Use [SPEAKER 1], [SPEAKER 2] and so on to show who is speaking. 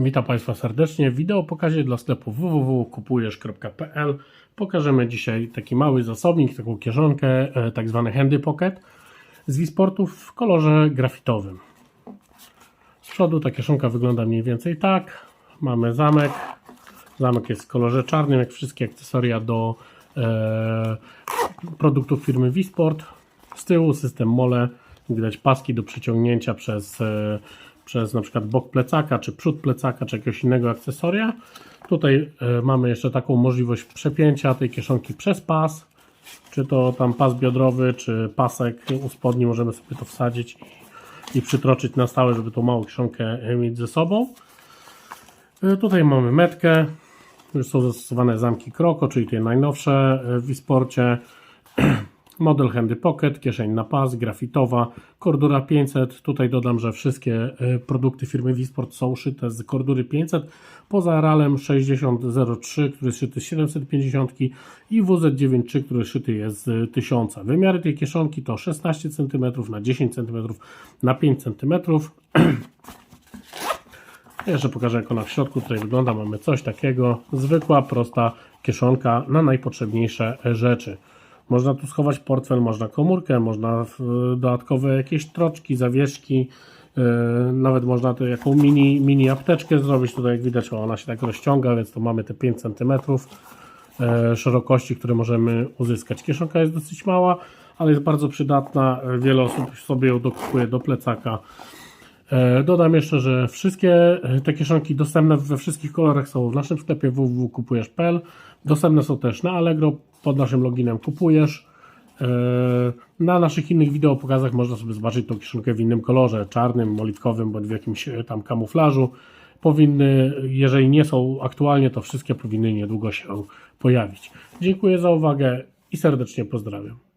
[SPEAKER 1] Witam Państwa serdecznie. W wideo pokazie dla sklepu www.kupujesz.pl pokażemy dzisiaj taki mały zasobnik, taką kieszonkę, e, tak zwany Handy Pocket z Wisportów w kolorze grafitowym. Z przodu ta kieszonka wygląda mniej więcej tak. Mamy zamek. Zamek jest w kolorze czarnym, jak wszystkie akcesoria do e, produktów firmy Wisport. Z tyłu system mole, widać paski do przyciągnięcia przez, e, przez na przykład bok plecaka, czy przód plecaka, czy jakiegoś innego akcesoria. Tutaj e, mamy jeszcze taką możliwość przepięcia tej kieszonki przez pas, czy to tam pas biodrowy, czy pasek u spodni, możemy sobie to wsadzić i, przytroczyć na stałe, żeby tą małą kieszonkę e, mieć ze sobą. E, Tutaj mamy metkę. Już są zastosowane zamki Kroko, czyli te najnowsze w Wisporcie. Model Handy Pocket, kieszeń na pas, grafitowa, Cordura 500. Tutaj dodam, że wszystkie e, produkty firmy Wisport są szyte z Cordury 500, poza RALem 6003, który jest szyty z 750 i WZ93, który szyty jest z 1000. Wymiary tej kieszonki to 16 cm na 10 cm na 5 cm. Jeszcze pokażę jak ona w środku tutaj wygląda. Mamy coś takiego. Zwykła, prosta kieszonka na najpotrzebniejsze rzeczy. Można tu schować portfel, można komórkę, można w- dodatkowe jakieś troczki, zawieszki. yy, Nawet można tu jaką mini, mini apteczkę zrobić. Tutaj jak widać ona się tak rozciąga, więc tu mamy te 5 cm e, szerokości, które możemy uzyskać. Kieszonka jest dosyć mała, ale jest bardzo przydatna. E, Wiele osób sobie ją dokupuje do plecaka. E, Dodam jeszcze, że wszystkie e, te kieszonki dostępne we wszystkich kolorach są w naszym sklepie www.kupujesz.pl. Dostępne są też na Allegro pod naszym loginem Kupujesz. E, Na naszych innych wideo pokazach można sobie zobaczyć tą kieszonkę w innym kolorze, czarnym, oliwkowym bądź w jakimś tam kamuflażu. Powinny, jeżeli nie są aktualnie, to wszystkie powinny niedługo się pojawić. Dziękuję za uwagę i serdecznie pozdrawiam.